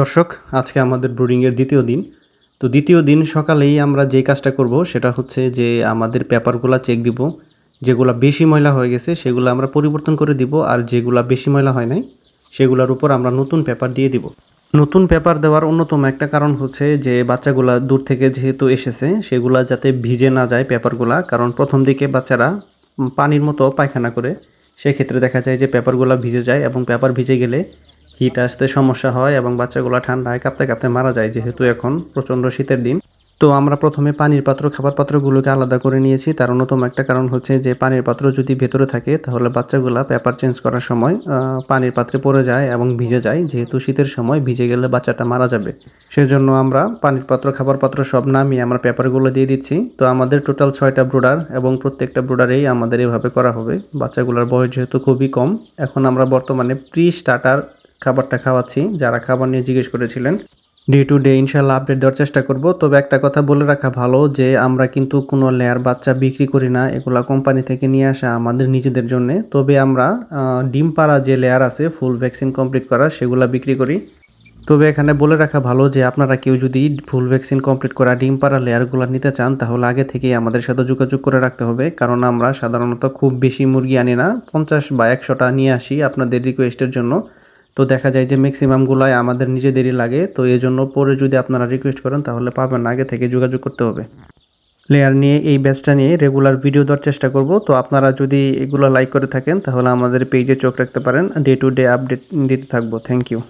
দর্শক, আজকে আমাদের ব্রুডিংয়ের দ্বিতীয় দিন। তো দ্বিতীয় দিন সকালেই আমরা যে কাজটা করব সেটা হচ্ছে যে আমাদের পেপারগুলো চেক দিব। যেগুলো বেশি ময়লা হয়ে গেছে সেগুলো আমরা পরিবর্তন করে দিব আর যেগুলো বেশি ময়লা হয় নাই সেগুলোর উপর আমরা নতুন পেপার দিয়ে দিব। নতুন পেপার দেওয়ার অন্যতম একটা কারণ হচ্ছে যে বাচ্চাগুলা দূর থেকে যেহেতু এসেছে সেগুলা যাতে ভিজে না যায় পেপারগুলা, কারণ প্রথম দিকে বাচ্চারা পানির মতো পায়খানা করে। সেক্ষেত্রে দেখা যায় যে পেপারগুলো ভিজে যায় এবং পেপার ভিজে গেলে হিট আসতে সমস্যা হয় এবং বাচ্চাগুলো ঠান্ডায় কাঁপতে কাঁপতে মারা যায়, যেহেতু এখন প্রচণ্ড শীতের দিন। তো আমরা প্রথমে পানির পাত্র, খাবার পাত্রগুলোকে আলাদা করে নিয়েছি। তার অন্যতম একটা কারণ হচ্ছে যে, পানির পাত্র যদি ভেতরে থাকে, তাহলে বাচ্চাগুলা পেপার চেঞ্জ করার সময় পানির পাত্রে পড়ে যায় এবং ভিজে যায়। যেহেতু শীতের সময় ভিজে গেলে বাচ্চাটা মারা যাবে। সেজন্য আমরা পানির পাত্র, খাবার পাত্র সব নামিয়ে আমরা পেপারগুলো দিয়ে দিচ্ছি। তো আমাদের টোটাল ছয়টা ব্রুডার এবং প্রত্যেকটা ব্রুডারেই আমাদের এভাবে করা হবে। বাচ্চাগুলোর বয়স যেহেতু খুবই কম, এখন আমরা বর্তমানে প্রি স্টার্টার খাবারটা খাওয়াচ্ছি, যারা খাবার নিয়ে জিজ্ঞেস করেছিলেন। ডে টু ডে ইনশাল্লাহ আপডেট দেওয়ার চেষ্টা করব। তবে একটা কথা বলে রাখা ভালো যে, আমরা কিন্তু কোনো লেয়ার বাচ্চা বিক্রি করি না, এগুলা কোম্পানি থেকে নিয়ে আসা আমাদের নিজেদের জন্য। তবে আমরা ডিম পাড়া যে লেয়ার আছে ফুল ভ্যাকসিন কমপ্লিট করা, সেগুলা বিক্রি করি। তবে এখানে বলে রাখা ভালো যে, আপনারা কেউ যদি ফুল ভ্যাকসিন কমপ্লিট করা ডিম পাড়া লেয়ারগুলো নিতে চান, তাহলে আগে থেকেই আমাদের সাথে যোগাযোগ করে রাখতে হবে। কারণ আমরা সাধারণত খুব বেশি মুরগি আনি না, পঞ্চাশ বা একশোটা নিয়ে আসি আপনাদের রিকোয়েস্টের জন্য। তো দেখা যায় যে ম্যাক্সিমামগুলাই আমাদের নিজেদেরই লাগে। তো এই জন্য পরে যদি আপনারা রিকোয়েস্ট করেন, তাহলে পাবেন। আগে থেকে যোগাযোগ করতে হবে। লেয়ার নিয়ে এই ব্যাচটা নিয়ে রেগুলার ভিডিও দেওয়ার চেষ্টা করব। তো আপনারা যদি এগুলো লাইক করে থাকেন, তাহলে আমাদের পেজে চোখ রাখতে পারেন। ডে টু ডে আপডেট দিতে থাকব। Thank you